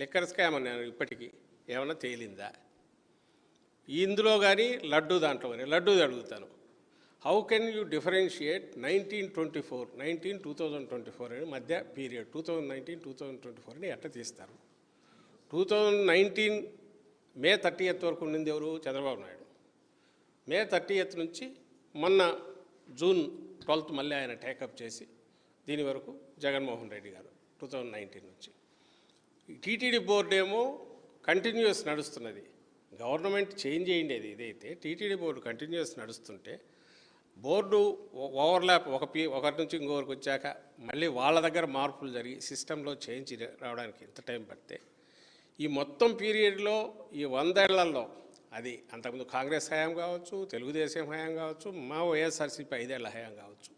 Liquor scam అన్నాను ఇప్పటికీ. ఏమన్నా తేలిందా? ఇందులో కానీ లడ్డు దాంట్లో కానీ లడ్డు అడుగుతాను. How can you differentiate nineteen twenty four nineteen two thousand twenty four అని మధ్య period two thousand nineteen two thousand twenty four అని ఎట్లా తీస్తారు? Two thousand nineteen May thirtieth వరకు ఉండింది ఎవరు? Chandrababu Naidu. May thirty eighth నుంచి మొన్న జూన్ ట్వెల్త్ మళ్ళీ ఆయన టేకప్ చేసి దీని వరకు Jaganmohan Reddy garu two thousand nineteen నుంచి. టీటీడీ బోర్డు ఏమో కంటిన్యూస్ నడుస్తున్నది. గవర్నమెంట్ చేంజ్ అయ్యిండేది ఇదైతే టీటీడీ బోర్డు కంటిన్యూస్ నడుస్తుంటే బోర్డు ఓ- ఓవర్లాప్ ఒక పీ ఒకరి నుంచి ఇంకొకరికి వచ్చాక మళ్ళీ వాళ్ళ దగ్గర మార్పులు జరిగి సిస్టంలో చేంజ్ రావడానికి ఎంత టైం పడితే ఈ మొత్తం పీరియడ్లో ఈ వందేళ్ళలో అది అంతకుముందు కాంగ్రెస్ హయాం కావచ్చు తెలుగుదేశం హయాం కావచ్చు మా వైఎస్ఆర్సీపీ ఐదేళ్ళ హయాం కావచ్చు.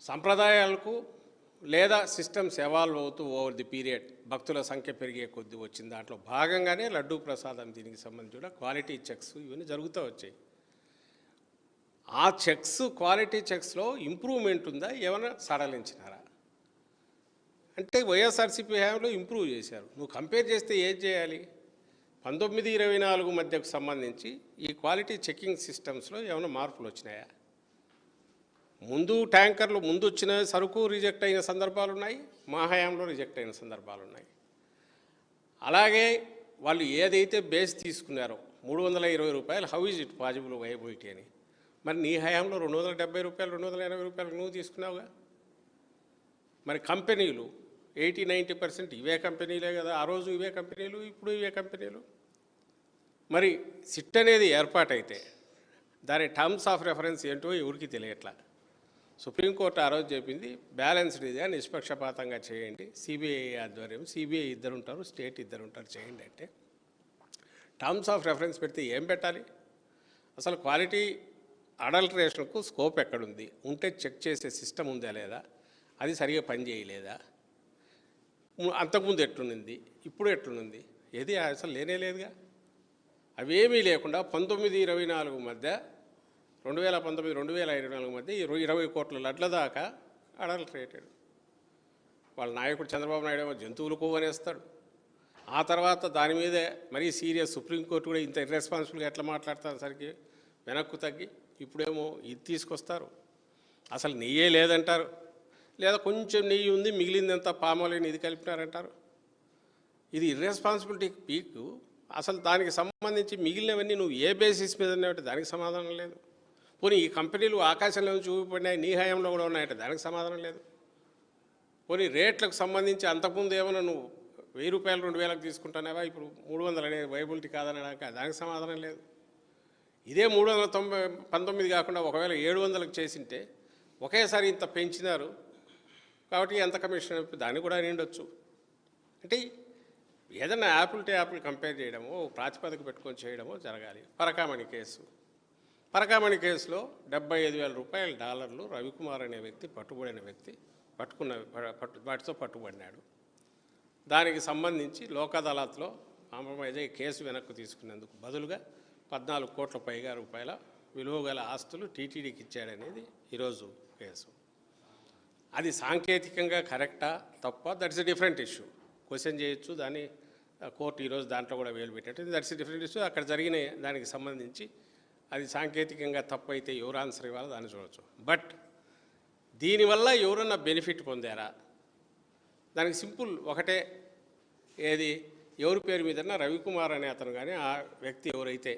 సంప్రదాయాలకు లేదా సిస్టమ్స్ ఎవాల్వ్ అవుతూ ఓవర్ ది పీరియడ్ భక్తుల సంఖ్య పెరిగే కొద్దీ వచ్చిన దాంట్లో భాగంగానే లడ్డూ ప్రసాదం దీనికి సంబంధించి కూడా క్వాలిటీ చెక్స్ ఇవన్నీ జరుగుతూ వచ్చాయి. ఆ చెక్స్ క్వాలిటీ చెక్స్లో ఇంప్రూవ్మెంట్ ఉందా? ఏమైనా సడలించినారా? అంటే వైఎస్ఆర్సీపీ హయాంలో ఇంప్రూవ్ చేశారు. నువ్వు కంపేర్ చేస్తే ఏం చేయాలి? పంతొమ్మిది ఇరవై నాలుగు మధ్యకు సంబంధించి ఈ క్వాలిటీ చెకింగ్ సిస్టమ్స్లో ఏమైనా మార్పులు వచ్చినాయా? ముందు ట్యాంకర్లు ముందు వచ్చిన సరుకు రిజెక్ట్ అయిన సందర్భాలు ఉన్నాయి మా హయాంలో రిజెక్ట్ అయిన సందర్భాలు ఉన్నాయి అలాగే వాళ్ళు ఏదైతే బేస్ తీసుకున్నారో మూడు వందల ఇరవై రూపాయలు how is it possible viability అని. మరి నీ హయాంలో రెండు వందల డెబ్బై రూపాయలు రెండు వందల ఎనభై రూపాయలు నువ్వు తీసుకున్నావుగా? మరి కంపెనీలు ఎయిటీ నైంటీ పర్సెంట్ ఇవే కంపెనీలే కదా ఆ రోజు ఇవే కంపెనీలు ఇప్పుడు ఇవే కంపెనీలు? మరి సిట్ అనేది ఏర్పాటైతే దాని టర్మ్స్ ఆఫ్ రెఫరెన్స్ ఏంటో ఎవరికి తెలియట్లా? సుప్రీంకోర్టు ఆ రోజు చెప్పింది బ్యాలెన్స్డ్ ఇది అని నిష్పక్షపాతంగా చేయండి. సిబిఐ ఆధ్వర్యం సిబిఐ ఇద్దరు ఉంటారు స్టేట్ ఇద్దరు ఉంటారు చేయండి అంటే టర్మ్స్ ఆఫ్ రెఫరెన్స్ పెడితే ఏం పెట్టాలి? అసలు క్వాలిటీ అడల్టరేషన్కు స్కోప్ ఎక్కడుంది? ఉంటే చెక్ చేసే సిస్టమ్ ఉందా లేదా? అది సరిగా పని చేయలేదా? అంతకుముందు ఎట్లుంది ఇప్పుడు ఎట్లుంది ఏది అసలు లేనే లేదుగా. అవేమీ లేకుండా పంతొమ్మిది ఇరవై నాలుగు మధ్య రెండు వేల పంతొమ్మిది రెండు వేల ఇరవై నాలుగు మధ్య ఇరవై ఇరవై కోట్ల లడ్ల దాకా అడల్టరేటెడ్ వాళ్ళ నాయకుడు చంద్రబాబు నాయుడు ఏమో జంతువులు కొవ్వనేస్తాడు. ఆ తర్వాత దాని మీదే మరీ సీరియస్ సుప్రీంకోర్టు కూడా ఇంత ఇర్రెస్పాన్సిబుల్గా ఎట్లా మాట్లాడతారు సరికి వెనక్కు తగ్గి ఇప్పుడేమో ఇది తీసుకొస్తారు. అసలు నెయ్యే లేదంటారు. లేదా కొంచెం నెయ్యి ఉంది మిగిలిందంతా పామోలేని ఇది కలిపినారంటారు. ఇది ఇర్రెస్పాన్సిబిలిటీ పీక్. అసలు దానికి సంబంధించి మిగిలినవన్నీ నువ్వు ఏ బేసిస్ మీద దానికి సమాధానం లేదు. పోనీ ఈ కంపెనీలు ఆకాశంలో చూపిపడినాయి నీ హయాంలో కూడా ఉన్నాయట దానికి సమాధానం లేదు. పోనీ రేట్లకు సంబంధించి అంతకుముందు ఏమైనా నువ్వు వెయ్యి రూపాయలు రెండు వేలకు తీసుకుంటానేవా ఇప్పుడు మూడు వందలు అనేది వైబిలిటీ కాదనడానికి దానికి సమాధానం లేదు. ఇదే మూడు వందల తొంభై పంతొమ్మిది కాకుండా ఒకవేళ ఏడు వందలకు చేసింటే ఒకేసారి ఇంత పెంచినారు కాబట్టి ఎంత కమిషన్ దాన్ని కూడా నిండొచ్చు. అంటే ఏదైనా యాపిల్ టు యాపిల్ కంపేర్ చేయడమో ప్రాతిపదిక పెట్టుకొని చేయడమో జరగాలి. పరకామణి కేసు. పరకామణి కేసులో డెబ్బై ఐదు వేల రూపాయల డాలర్లు రవికుమార్ అనే వ్యక్తి పట్టుబడిన వ్యక్తి పట్టుకున్న పట్టు వాటితో పట్టుబడినాడు. దానికి సంబంధించి లోక్ అదాలత్లో కాంప్రమైజ్ అయ్యి కేసు వెనక్కు తీసుకునేందుకు బదులుగా పద్నాలుగు కోట్ల పైగా రూపాయల విలువ గల ఆస్తులు టీటీడీకి ఇచ్చాడనేది ఈరోజు కేసు. అది సాంకేతికంగా కరెక్టా తప్ప? That's a different issue question చేయొచ్చు దాన్ని కోర్టు ఈరోజు దాంట్లో కూడా వేలు పెట్టేట్టు దట్స్ ఎ డిఫరెంట్ ఇష్యూ అక్కడ జరిగిన దానికి సంబంధించి అది సాంకేతికంగా తప్పు అయితే ఎవరు ఆన్సర్ ఇవ్వాలో దాన్ని చూడవచ్చు బట్ దీనివల్ల ఎవరన్నా బెనిఫిట్ పొందారా? దానికి సింపుల్ ఒకటే ఏది? ఎవరి పేరు మీదన్నా రవికుమార్ అనే అతను కానీ ఆ వ్యక్తి ఎవరైతే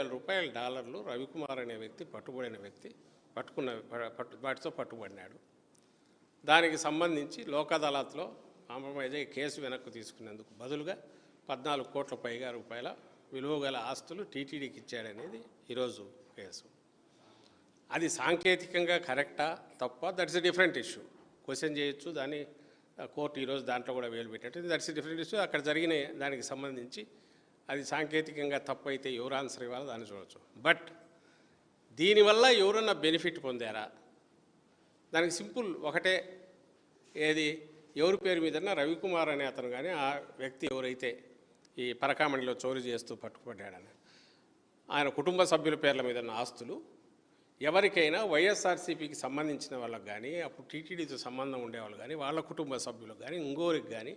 వేల రూపాయల డాలర్లు రవికుమార్ అనే వ్యక్తి పట్టుబడిన వ్యక్తి పట్టుకున్న పట్టు వాటితో పట్టుబడినాడు. దానికి సంబంధించి లోక్ అదాలత్లో కాంప్రమైజ్ అయ్యి కేసు వెనక్కు తీసుకునేందుకు బదులుగా పద్నాలుగు కోట్ల పైగా రూపాయల విలువ గల ఆస్తులు టీటీడీకి ఇచ్చాడనేది ఈరోజు కేసు. అది సాంకేతికంగా కరెక్టా? తప్ప? That's a different issue question చేయొచ్చు దాన్ని కోర్టు ఈరోజు దాంట్లో కూడా వేలు పెట్టారు దట్స్ డిఫరెంట్ ఇష్యూ అక్కడ జరిగిన దానికి సంబంధించి అది సాంకేతికంగా తప్పు అయితే ఎవరు ఆన్సర్ ఇవ్వాలో దాన్ని చూడవచ్చు బట్ దీనివల్ల ఎవరన్నా బెనిఫిట్ పొందారా? దానికి సింపుల్ ఒకటే ఏది? ఎవరి పేరు మీదన్నా రవికుమార్ అనే అతను కానీ ఆ వ్యక్తి ఎవరైతే ఈ పరకామణిలో చోరీ చేస్తూ పట్టుకుపడ్డాడని ఆయన కుటుంబ సభ్యుల పేర్ల మీద ఉన్న ఆస్తులు ఎవరికైనా వైఎస్ఆర్సీపీకి సంబంధించిన వాళ్ళకి కానీ అప్పుడు టీటీడీతో సంబంధం ఉండేవాళ్ళు కానీ వాళ్ళ కుటుంబ సభ్యులకు కానీ ఇంకోరికి కానీ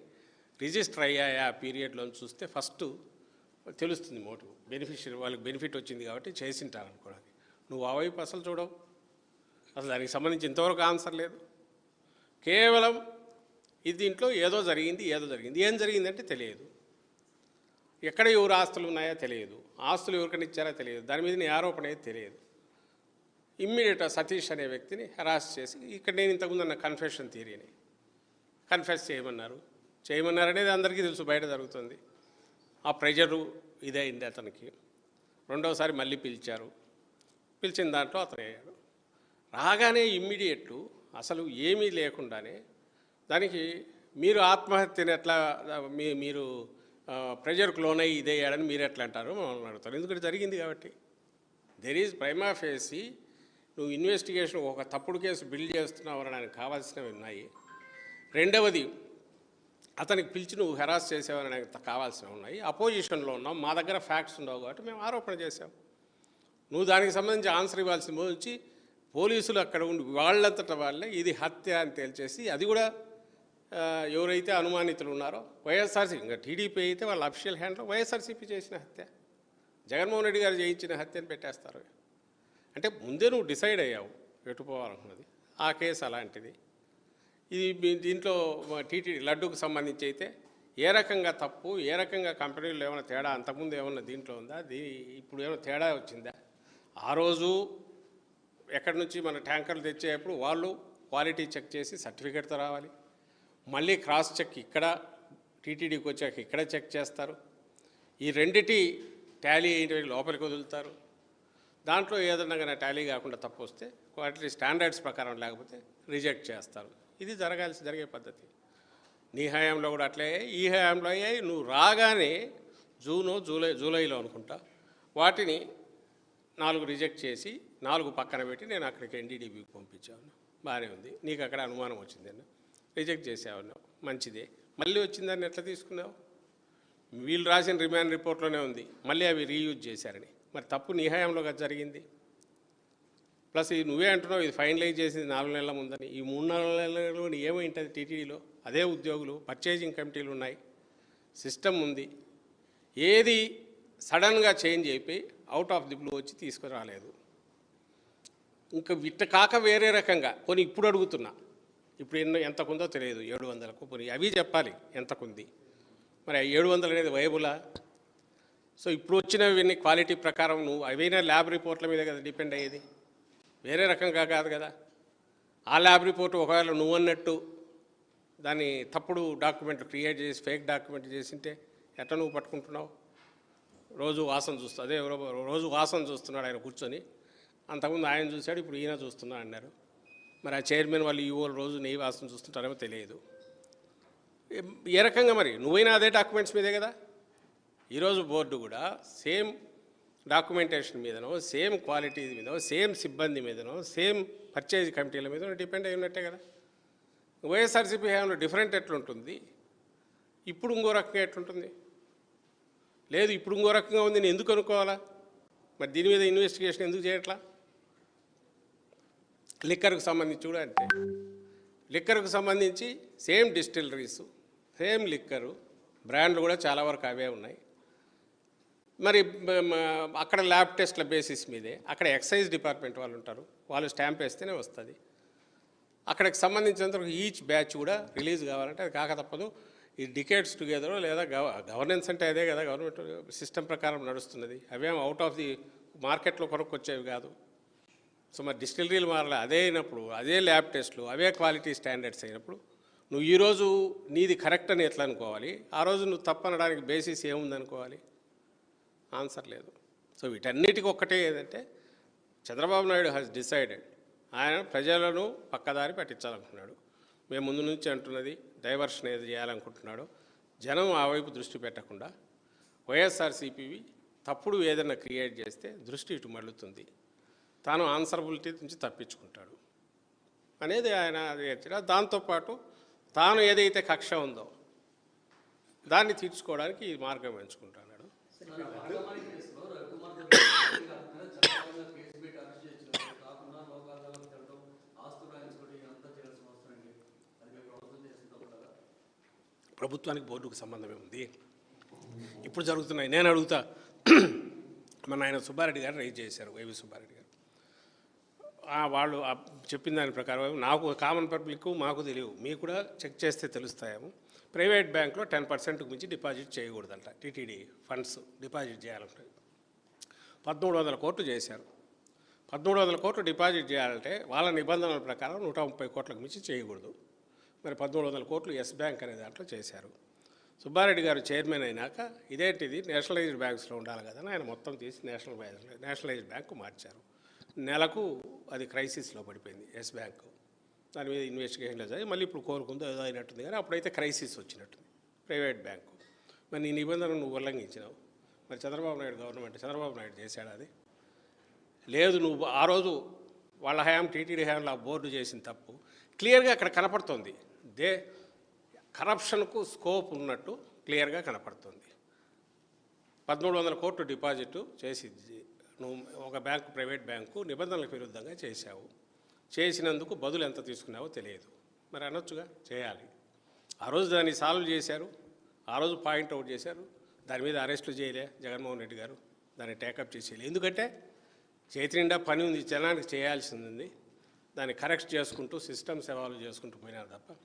రిజిస్టర్ అయ్యాయా ఆ పీరియడ్లో చూస్తే ఫస్ట్ తెలుస్తుంది మోటివ్ బెనిఫిషియరీ వాళ్ళకి బెనిఫిట్ వచ్చింది కాబట్టి చేసింటారు అనుకోవడానికి నువ్వు ఆ వైపు అసలు చూడవు. అసలు దానికి సంబంధించి ఇంతవరకు ఆన్సర్ లేదు. కేవలం ఇది దీంట్లో ఏదో జరిగింది ఏదో జరిగింది. ఏం జరిగిందంటే తెలియదు. ఎక్కడ ఎవరు ఆస్తులు ఉన్నాయో తెలియదు. ఆస్తులు ఎవరికైనా ఇచ్చారో తెలియదు. దాని మీద నీ ఆరోపణ అయితే తెలియదు. ఇమ్మీడియట్ సతీష్ అనే వ్యక్తిని హెరాస్ చేసి ఇక్కడ నేను ఇంతకుముందు అన్న కన్ఫెషన్ థియరీని కన్ఫెస్ చేయమన్నారు చేయమన్నారు. అనేది అందరికీ తెలుసు బయట జరుగుతుంది. ఆ ప్రెజరు ఇదైంది అయింది అతనికి. రెండవసారి మళ్ళీ పిలిచారు. పిలిచిన దాంట్లో అతను అయ్యాడు రాగానే ఇమ్మీడియట్లు అసలు ఏమీ లేకుండానే దానికి మీరు ఆత్మహత్యను ఎట్లా మీ మీరు ప్రెజర్కు లోనై ఇదే అయ్యాడని మీరు ఎట్లా అంటారు? మమ్మల్ని అడుగుతారు. ఎందుకంటే జరిగింది కాబట్టి. దెర్ ఈజ్ ప్రైమా ఫేసి నువ్వు ఇన్వెస్టిగేషన్ ఒక తప్పుడు కేసు బిల్డ్ చేస్తున్నావు అనడానికి కావాల్సినవి ఉన్నాయి. రెండవది అతనికి పిలిచి నువ్వు హెరాస్ చేసావని కావాల్సినవి ఉన్నాయి. అపోజిషన్లో ఉన్నాం. మా దగ్గర ఫ్యాక్ట్స్ ఉండవు కాబట్టి మేము ఆరోపణ చేసాం నువ్వు దానికి సంబంధించి ఆన్సర్ ఇవ్వాల్సిన వచ్చి పోలీసులు అక్కడ ఉండి వాళ్ళంతట వాళ్ళే ఇది హత్య అని తేల్చేసి అది కూడా ఎవరైతే అనుమానితులు ఉన్నారో వైఎస్ఆర్సీ ఇంకా టీడీపీ అయితే వాళ్ళ అఫీషియల్ హ్యాండ్లో వైఎస్ఆర్సీపీ చేసిన హత్య. జగన్మోహన్ రెడ్డి గారు చేయించిన హత్యను పెట్టేస్తారు. అంటే ముందే నువ్వు డిసైడ్ అయ్యావు ఎటు ఆ కేసు అలాంటిది. ఇది దీంట్లో టీటీడీ లడ్డూకు సంబంధించి అయితే ఏ రకంగా తప్పు ఏ రకంగా కంపెనీలో ఏమైనా తేడా అంతకుముందు ఏమన్నా దీంట్లో ఉందా? దీ ఇప్పుడు ఏమైనా తేడా వచ్చిందా? ఆ రోజు ఎక్కడి నుంచి మన ట్యాంకర్లు తెచ్చేటప్పుడు వాళ్ళు క్వాలిటీ చెక్ చేసి సర్టిఫికేట్తో రావాలి. మళ్ళీ క్రాస్ చెక్ ఇక్కడ టీటీడీకి వచ్చాక ఇక్కడ చెక్ చేస్తారు. ఈ రెండిటి ట్యాలీ అయిన లోపలికి వదులుతారు. దాంట్లో ఏదన్నా కానీ ట్యాలీ కాకుండా తప్పు వస్తే క్వాలిటీ స్టాండర్డ్స్ ప్రకారం లేకపోతే రిజెక్ట్ చేస్తారు. ఇది జరగాల్సి జరిగే పద్ధతి. నీ హయాంలో కూడా అట్లే. ఈ హయాంలో అయ్యాయి నువ్వు రాగానే జూను జూలై జూలైలో అనుకుంటా వాటిని నాలుగు రిజెక్ట్ చేసి నాలుగు పక్కన పెట్టి నేను అక్కడికి ఎన్డీడీబీకి పంపించాను. బాగానే ఉంది. నీకు అక్కడ అనుమానం వచ్చిందన్న రిజెక్ట్ చేసావు మంచిదే. మళ్ళీ వచ్చిందని ఎట్లా తీసుకున్నావు? వీళ్ళు రాసిన రిమాండ్ రిపోర్ట్లోనే ఉంది. మళ్ళీ అవి రీయూజ్ చేశారని. మరి తప్పు నీ హయాంలో జరిగింది? ప్లస్ ఇది నువ్వే అంటున్నావు ఇది ఫైనలైజ్ చేసింది నాలుగు నెలల ముందని. ఈ మూడు నాలుగు నెలలలో ఏమైంటుంది టీటీడీలో? అదే ఉద్యోగులు పర్చేజింగ్ కమిటీలు ఉన్నాయి. సిస్టమ్ ఉంది. ఏది సడన్గా చేంజ్ అయిపోయి అవుట్ ఆఫ్ ది బ్లూ వచ్చి తీసుకురాలేదు. ఇంకా విట్ట కాక వేరే రకంగా కొన్ని ఇప్పుడు అడుగుతున్నా. ఇప్పుడు ఎన్నో ఎంతకుందో తెలియదు ఏడు వందలకు. పోనీ అవి చెప్పాలి ఎంతకుంది మరి ఏడు వందలు అనేది వైబులా సో ఇప్పుడు వచ్చినవి క్వాలిటీ ప్రకారం నువ్వు అవైనా ల్యాబ్ రిపోర్ట్ల మీద కదా డిపెండ్ అయ్యేది? వేరే రకంగా కాదు కదా. ఆ ల్యాబ్ రిపోర్ట్ ఒకవేళ నువ్వు అన్నట్టు దాన్ని తప్పుడు డాక్యుమెంట్లు క్రియేట్ చేసి ఫేక్ డాక్యుమెంట్ చేసింటే ఎట్లా నువ్వు పట్టుకుంటున్నావు? రోజు వాసన చూస్తా అదే ఎవరో రోజు వాసన చూస్తున్నాడు ఆయన కూర్చొని. అంతకుముందు ఆయన చూశాడు ఇప్పుడు ఈయన చూస్తున్నా అన్నారు. మరి ఆ చైర్మన్ వాళ్ళు ఈవోలు రోజు నెయ్యి వాసన చూస్తుంటారేమో తెలియదు. ఏ రకంగా మరి? నువ్వైనా అదే డాక్యుమెంట్స్ మీదే కదా? ఈరోజు బోర్డు కూడా సేమ్ డాక్యుమెంటేషన్ మీదనో సేమ్ క్వాలిటీ మీదనో సేమ్ సిబ్బంది మీదనో సేమ్ పర్చేజ్ కమిటీల మీదనో డిపెండ్ అయి ఉన్నట్టే కదా. వైఎస్ఆర్సీపీ హయాంలో డిఫరెంట్ ఎట్లుంటుంది? ఇప్పుడు ఇంకో రకంగా ఎట్లుంటుంది? లేదు ఇప్పుడు ఇంకో రకంగా ఉంది నేను ఎందుకు అనుకోవాలా? మరి దీని మీద ఇన్వెస్టిగేషన్ ఎందుకు చేయట్లా? లిక్కర్కు సంబంధించి కూడా అంతే. లిక్కర్కు సంబంధించి సేమ్ డిస్టిలరీస్ సేమ్ లిక్కరు బ్రాండ్లు కూడా చాలా వరకు అవే ఉన్నాయి. మరి అక్కడ ల్యాబ్ టెస్ట్ల బేసిస్ మీదే అక్కడ ఎక్సైజ్ డిపార్ట్మెంట్ వాళ్ళు ఉంటారు వాళ్ళు స్టాంప్ వేస్తేనే వస్తుంది. అక్కడికి సంబంధించినంత ఈచ్ బ్యాచ్ కూడా రిలీజ్ కావాలంటే అది కాక తప్పదు. ఈ డికేట్స్ టుగెదర్ లేదా గవ గవర్నెన్స్ అంటే అదే కదా గవర్నమెంట్ సిస్టమ్ ప్రకారం నడుస్తున్నది. అవేం అవుట్ ఆఫ్ ది మార్కెట్లో కొరకు వచ్చేవి కాదు. సో మరి డిస్టిలరీలు మారాలి అదే అయినప్పుడు అదే ల్యాబ్ టెస్ట్లు అవే క్వాలిటీ స్టాండర్డ్స్ అయినప్పుడు నువ్వు ఈరోజు నీది కరెక్ట్ అని ఎట్లా అనుకోవాలి? ఆ రోజు నువ్వు తప్పనడానికి బేసిస్ ఏముందనుకోవాలి? ఆన్సర్ లేదు. సో వీటన్నిటికీ ఒక్కటే ఏంటంటే చంద్రబాబు నాయుడు హ్యాస్ డిసైడెడ్ ఆయన ప్రజలను పక్కదారి పట్టించాలనుకున్నాడు మేము ముందు నుంచి అంటున్నది డైవర్షన్ ఏది చేయాలనుకుంటున్నాడో జనం ఆ వైపు దృష్టి పెట్టకుండా వైఎస్ఆర్సీపీవి తప్పుడు ఏదైనా క్రియేట్ చేస్తే దృష్టి ఇటు మళ్ళుతుంది. తాను ఆన్సరబిలిటీ నుంచి తప్పించుకుంటాడు. అనేది ఆయన అది దాంతోపాటు తాను ఏదైతే కక్ష ఉందో దాన్ని తీర్చుకోవడానికి ఈ మార్గం ఎంచుకుంటాను. ప్రభుత్వానికి బోర్డుకు సంబంధమే ఉంది ఇప్పుడు జరుగుతున్నాయి. నేను అడుగుతా. మన ఆయన సుబ్బారెడ్డి గారు రైజ్ చేశారు వైవి సుబ్బారెడ్డి గారు? వాళ్ళు చెప్పిన దాని ప్రకారం నాకు కామన్ పబ్లిక్ మాకు తెలియవు. మీకు కూడా చెక్ చేస్తే తెలుస్తాయేమో. ప్రైవేట్ బ్యాంక్లో టెన్ పర్సెంట్కి మించి డిపాజిట్ చేయకూడదంట. టీటీడీ ఫండ్స్ డిపాజిట్ చేయాలంటే. పదమూడు వందల కోట్లు చేశారు. పదమూడు వందల కోట్లు డిపాజిట్ చేయాలంటే వాళ్ళ నిబంధనల ప్రకారం నూట ముప్పై కోట్లకు మించి చేయకూడదు. మరి పదమూడు వందల కోట్లు ఎస్ బ్యాంక్ అనే దాంట్లో చేశారు. సుబ్బారెడ్డి గారు చైర్మన్ అయినాక ఇదేంటిది? నేషనలైజ్డ్ బ్యాంక్స్లో ఉండాలి కదా అని ఆయన మొత్తం తీసి నేషనల్ బ్యాంక్ నేషనలైజ్డ్ బ్యాంకు మార్చారు. నెలకు అది క్రైసిస్లో పడిపోయింది ఎస్ బ్యాంకు. దాని మీద ఇన్వెస్టిగేషన్లో జరిగి మళ్ళీ ఇప్పుడు కోరుకుందో ఏదో అయినట్టుంది కానీ అప్పుడైతే క్రైసిస్ వచ్చినట్టుంది. ప్రైవేట్ బ్యాంకు మరి నీ నిబంధనలు నువ్వు ఉల్లంఘించినావు. మరి చంద్రబాబు నాయుడు గవర్నమెంట్ చంద్రబాబు నాయుడు చేశాడు అది? లేదు నువ్వు ఆ రోజు వాళ్ళ హయాం టీటీడీ హయాంలో ఆ బోర్డు చేసిన తప్పు. క్లియర్గా అక్కడ కనపడుతుంది. దే కరప్షన్కు స్కోప్ ఉన్నట్టు క్లియర్గా కనపడుతుంది. పదమూడు వందల కోట్లు డిపాజిట్ చేసి నువ్వు ఒక బ్యాంకు ప్రైవేట్ బ్యాంకు నిబంధనలకు విరుద్ధంగా చేశావు. చేసినందుకు బదులు ఎంత తీసుకున్నావో తెలియదు. మరి అనొచ్చుగా? చేయాలి. ఆ రోజు దాన్ని సాల్వ్ చేశారు. ఆ రోజు పాయింట్ అవుట్ చేశారు. దాని మీద అరెస్టులు చేయలే జగన్మోహన్ రెడ్డి గారు. దాన్ని టేకప్ చేసేయాలి. ఎందుకంటే చేతి నిండా పని ఉంది జనానికి చేయాల్సింది ఉంది. దాన్ని కరెక్ట్ చేసుకుంటూ సిస్టమ్స్ ఎవాల్వ్ చేసుకుంటూ పోయినారు తప్ప.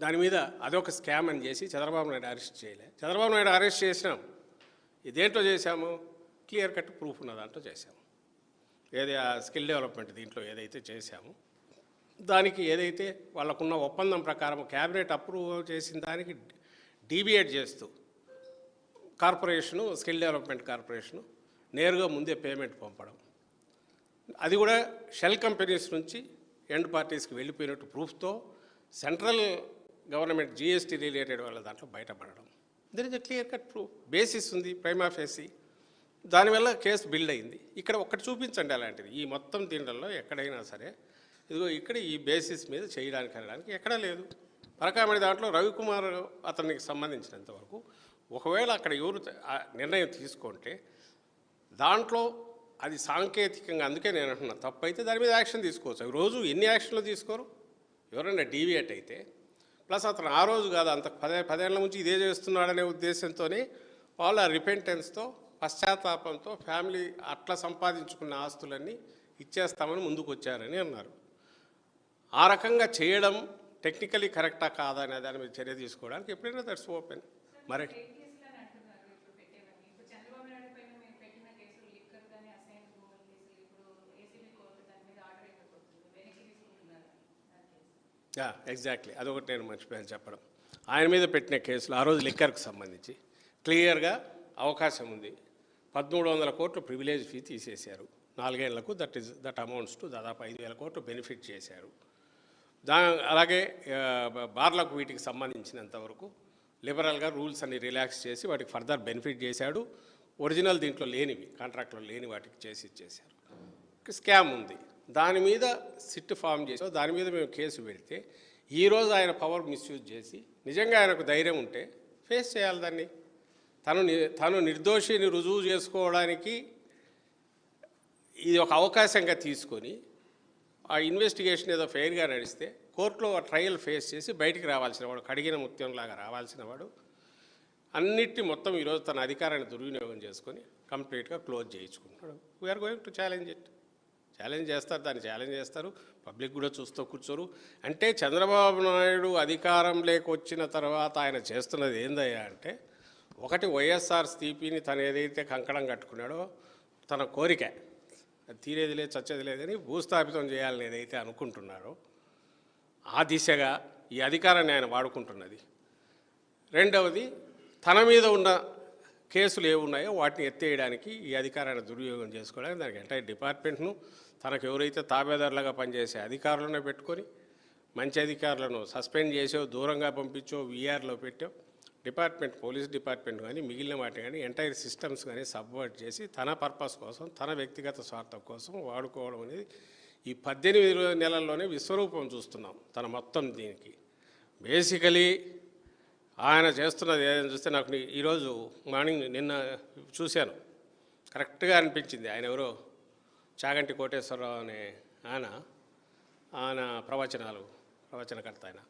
దాని మీద అదొక స్కామ్ అని చేసి చంద్రబాబు నాయుడు అరెస్ట్ చేయలే. చంద్రబాబు నాయుడు అరెస్ట్ చేసినాం. ఇదేంటో చేశాము? క్లియర్ కట్ ప్రూఫ్ ఉన్న దాంట్లో చేశాము. ఏది ఆ స్కిల్ డెవలప్మెంట్ దీంట్లో ఏదైతే చేశామో దానికి ఏదైతే వాళ్ళకున్న ఒప్పందం ప్రకారం క్యాబినెట్ అప్రూవ్ చేసిన దానికి డీబియేట్ చేస్తూ కార్పొరేషను స్కిల్ డెవలప్మెంట్ కార్పొరేషను నేరుగా ముందే పేమెంట్ పంపడం. అది కూడా షెల్ కంపెనీస్ నుంచి ఎండ్ పార్టీస్కి వెళ్ళిపోయినట్టు ప్రూఫ్తో సెంట్రల్ గవర్నమెంట్ జిఎస్టీ రిలేటెడ్ వాళ్ళ దాంట్లో బయటపడడం. There is a clear cut proof basis ఉంది ప్రైమాఫేసీ దానివల్ల కేసు బిల్డ్ అయింది. ఇక్కడ ఒక్కటి చూపించండి అలాంటిది. ఈ మొత్తం దీంట్లో ఎక్కడైనా సరే ఇదిగో ఇక్కడ ఈ బేసిస్ మీద చేయడానికి అనడానికి ఎక్కడా లేదు. పరకామణి దాంట్లో రవికుమార్ అతనికి సంబంధించినంత వరకు ఒకవేళ అక్కడ ఎవరు ఆ నిర్ణయం తీసుకుంటే దాంట్లో అది సాంకేతికంగా అందుకే నేను అంటున్నా తప్పు అయితే దాని మీద యాక్షన్ తీసుకోవచ్చు. అవి రోజు ఎన్ని యాక్షన్లు తీసుకోరు? ఎవరైనా డీవియేట్ అయితే. ప్లస్ అతను ఆ రోజు కాదు అంత పదే పదేళ్ళ నుంచి ఇదే చేస్తున్నాడనే ఉద్దేశంతోనే వాళ్ళు ఆ రిపెంటెన్స్తో పశ్చాత్తాపంతో ఫ్యామిలీ అట్లా సంపాదించుకున్న ఆస్తులన్నీ ఇచ్చేస్తామని ముందుకు వచ్చారని అన్నారు. ఆ రకంగా చేయడం టెక్నికలీ కరెక్టా కాదా అనే దాని మీద చర్య తీసుకోవడానికి ఎప్పుడైనా దట్స్ ఓపెన్ మరి ఎగ్జాక్ట్లీ అదొకటి నేను మర్చిపోయాను చెప్పడం. ఆయన మీద పెట్టిన కేసులు ఆ రోజు లిక్కర్కి సంబంధించి. క్లియర్గా అవకాశం ఉంది. పదమూడు వందల కోట్లు ప్రివిలేజ్ ఫీ తీసేశారు. నాలుగేళ్ళకు that is that amounts to దాదాపు ఐదు వేల కోట్లు బెనిఫిట్ చేశారు. దా అలాగే బార్లకు వీటికి సంబంధించినంత వరకు లిబరల్గా రూల్స్ అన్ని రిలాక్స్ చేసి వాటికి ఫర్దర్ బెనిఫిట్ చేశాడు. ఒరిజినల్ దీంట్లో లేనివి కాంట్రాక్ట్లో లేని వాటికి చేసి ఇచ్చేశారు. స్కామ్ ఉంది. దాని మీద సిట్ ఫామ్ చేసి దాని మీద మేము కేసు పెడితే ఈరోజు ఆయన పవర్ మిస్యూజ్ చేసి నిజంగా ఆయనకు ధైర్యం ఉంటే ఫేస్ చేయాలి దాన్ని. తను తను నిర్దోషిని రుజువు చేసుకోవడానికి ఇది ఒక అవకాశంగా తీసుకొని ఆ ఇన్వెస్టిగేషన్ ఏదో ఫెయిర్గా నడిస్తే కోర్టులో ఆ ట్రయల్ ఫేస్ చేసి బయటికి రావాల్సిన వాడు కడిగిన ముత్యంలాగా రావాల్సిన వాడు అన్నిటి మొత్తం ఈరోజు తన అధికారాన్ని దుర్వినియోగం చేసుకొని కంప్లీట్గా close చేయించుకుంటున్నాడు we're going to challenge it challenge చేస్తారు దాన్ని ఛాలెంజ్ చేస్తారు పబ్లిక్ కూడా చూస్తూ కూర్చోరు. అంటే చంద్రబాబు నాయుడు అధికారం లేకొచ్చిన తర్వాత ఆయన చేస్తున్నది ఏందయ్యా అంటే ఒకటి వైఎస్ఆర్ స్థితిని తను ఏదైతే కంకణం కట్టుకున్నాడో తన కోరిక. అది తీరేది లేదు చచ్చేది లేదని భూస్థాపితం చేయాలని ఏదైతే అనుకుంటున్నారో ఆ దిశగా ఈ అధికారాన్ని ఆయన వాడుకుంటున్నది. రెండవది తన మీద ఉన్న కేసులు ఏమున్నాయో ఉన్నాయో వాటిని ఎత్తేయడానికి ఈ అధికారాన్ని దుర్వినియోగం చేసుకోవడానికి దానికి ఎంటైర్ డిపార్ట్మెంట్ను తనకు ఎవరైతే తాబేదారులుగా పనిచేసే అధికారులను పెట్టుకొని మంచి అధికారులను సస్పెండ్ చేసో దూరంగా పంపించో వీఆర్లో పెట్టావు. డిపార్ట్మెంట్ పోలీస్ డిపార్ట్మెంట్ కానీ మిగిలిన వాటి కానీ ఎంటైర్ సిస్టమ్స్ కానీ సబ్వర్ట్ చేసి తన పర్పస్ కోసం తన వ్యక్తిగత స్వార్థం కోసం వాడుకోవడం అనేది ఈ పద్దెనిమిది నెలల్లోనే విశ్వరూపం చూస్తున్నాం తన మొత్తం దీనికి. బేసికలీ ఆయన చేస్తున్నది ఏదైనా చూస్తే నాకు ఈరోజు మార్నింగ్ నిన్న చూశాను. కరెక్ట్గా అనిపించింది. ఆయన ఎవరో చాగంటి కోటేశ్వరరావు అనే ఆయన ఆయన ప్రవచనాలు ప్రవచనకర్త ఆయన.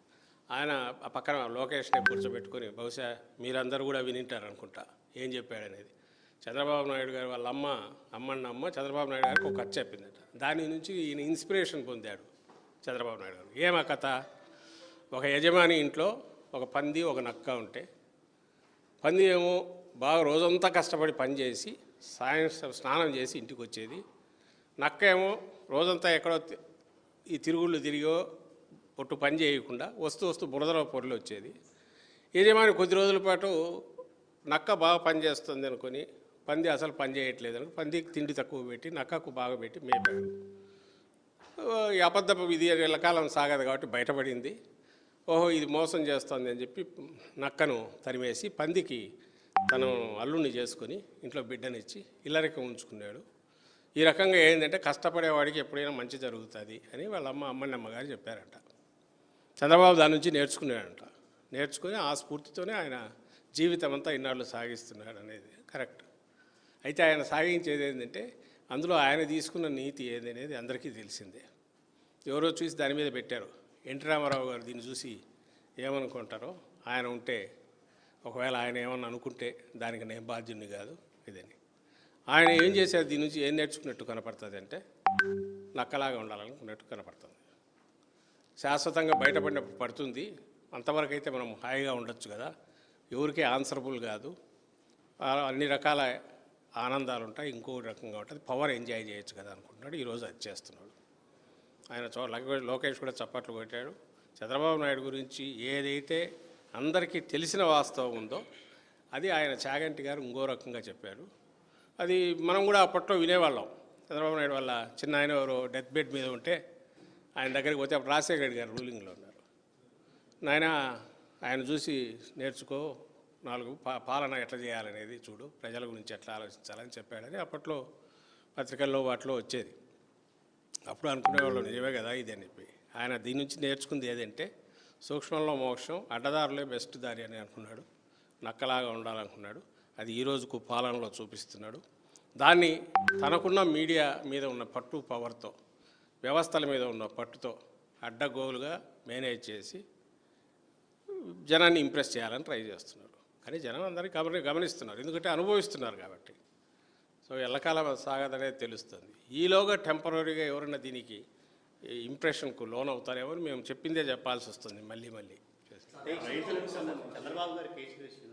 ఆయన ఆ పక్కన లోకేష్ని కూర్చోబెట్టుకొని బహుశా మీరందరూ కూడా వినింటారు అనుకుంటా ఏం చెప్పాడనేది. చంద్రబాబు నాయుడు గారు వాళ్ళ అమ్మ అమ్మన్న అమ్మ చంద్రబాబు నాయుడు గారికి ఒక కథ చెప్పిందట. దాని నుంచి ఈయన ఇన్స్పిరేషన్ పొందాడు చంద్రబాబు నాయుడు గారు. ఏమా కథ? ఒక యజమాని ఇంట్లో ఒక పంది ఒక నక్క ఉంటే పంది ఏమో బాగా రోజంతా కష్టపడి పని చేసి సాయంత్రం స్నానం చేసి ఇంటికి వచ్చేది. నక్క ఏమో రోజంతా ఎక్కడో ఈ తిరుగుళ్ళు తిరిగో పొట్టు పని చేయకుండా వస్తూ వస్తూ బురదలో పొరలు వచ్చేది. యజమాని కొద్ది రోజుల పాటు నక్క బాగా పనిచేస్తుంది అనుకొని పంది అసలు పని చేయట్లేదు అనుకో పందికి తిండి తక్కువ పెట్టి నక్కకు బాగా పెట్టి మేపాడు. ఈ అబద్ధపు ఇది ఎల్లకాలం సాగదు కాబట్టి బయటపడింది. ఓహో ఇది మోసం చేస్తోంది అని చెప్పి నక్కను తరిమేసి పందికి తను అల్లుని చేసుకొని ఇంట్లో బిడ్డనిచ్చి ఇల్లరికం ఉంచుకున్నాడు. ఈ రకంగా ఏంటంటే కష్టపడేవాడికి ఎప్పుడైనా మంచి జరుగుతుంది అని వాళ్ళ అమ్మ అమ్మని అమ్మగారు చెప్పారంట. చంద్రబాబు దాని నుంచి నేర్చుకున్నాడంట. నేర్చుకుని ఆ స్ఫూర్తితోనే ఆయన జీవితం అంతా ఇన్నాళ్ళు సాగిస్తున్నాడు అనేది కరెక్ట్. అయితే ఆయన సాగించేది ఏంటంటే అందులో ఆయన తీసుకున్న నీతి ఏది అనేది అందరికీ తెలిసిందే. ఎవరో చూసి దాని మీద పెట్టారు. ఎన్టీ రామారావు గారు దీన్ని చూసి ఏమనుకుంటారో ఆయన ఉంటే ఒకవేళ ఆయన ఏమన్నా అనుకుంటే దానికి నేను బాధ్యుని కాదు ఇదని. ఆయన ఏం చేశారు దీని నుంచి ఏం నేర్చుకున్నట్టు కనపడుతుంది అంటే నక్కలాగా ఉండాలనుకున్నట్టు కనపడుతుంది. శాశ్వతంగా బయటపడినప్పుడు పడుతుంది. అంతవరకు అయితే మనం హాయిగా ఉండొచ్చు కదా. ఎవరికే ఆన్సరబుల్ కాదు. అన్ని రకాల ఆనందాలు ఉంటాయి ఇంకో రకంగా ఉంటుంది. పవర్ ఎంజాయ్ చేయొచ్చు కదా అనుకుంటున్నాడు. ఈరోజు అది చేస్తున్నాడు. ఆయన చో లోకేష్ కూడా చప్పట్లు కొట్టాడు. చంద్రబాబు నాయుడు గురించి ఏదైతే అందరికీ తెలిసిన వాస్తవం ఉందో అది ఆయన చాగంటి గారు ఇంకో రకంగా చెప్పారు. అది మనం కూడా అప్పట్లో వినేవాళ్ళం. చంద్రబాబు నాయుడు వల్ల చిన్న ఆయన ఎవరు డెత్ బెడ్ మీద ఉంటే ఆయన దగ్గరికి పోతే అప్పుడు రాజశేఖర రెడ్డి గారు రూలింగ్లో ఉన్నారు. నాయన ఆయన చూసి నేర్చుకో నాలుగు పాలన ఎట్లా చేయాలనేది చూడు ప్రజల గురించి ఎట్లా ఆలోచించాలని చెప్పాడని అప్పట్లో పత్రికల్లో వాటిలో వచ్చేది. అప్పుడు అనుకునేవాళ్ళు నిజమే కదా ఇది అని చెప్పి. ఆయన దీని నుంచి నేర్చుకుంది ఏదంటే సూక్ష్మంలో మోక్షం అడ్డదారులే బెస్ట్ దారి అని అనుకున్నాడు. నక్కలాగా ఉండాలనుకున్నాడు. అది ఈరోజుకు పాలనలో చూపిస్తున్నాడు. దాన్ని తనకున్న మీడియా మీద ఉన్న పట్టు పవర్తో వ్యవస్థల మీద ఉన్న పట్టుతో అడ్డగోలుగా మేనేజ్ చేసి జనాన్ని ఇంప్రెస్ చేయాలని ట్రై చేస్తున్నారు. కానీ జనం అందరికీ గమని గమనిస్తున్నారు. ఎందుకంటే అనుభవిస్తున్నారు కాబట్టి. సో ఎల్లకాలం సాగదనేది తెలుస్తుంది. ఈలోగా టెంపరీగా ఎవరైనా దీనికి ఇంప్రెషన్కు లోన్ అవుతారేమో మేము చెప్పిందే చెప్పాల్సి వస్తుంది మళ్ళీ మళ్ళీ. చంద్రబాబు గారు కేసు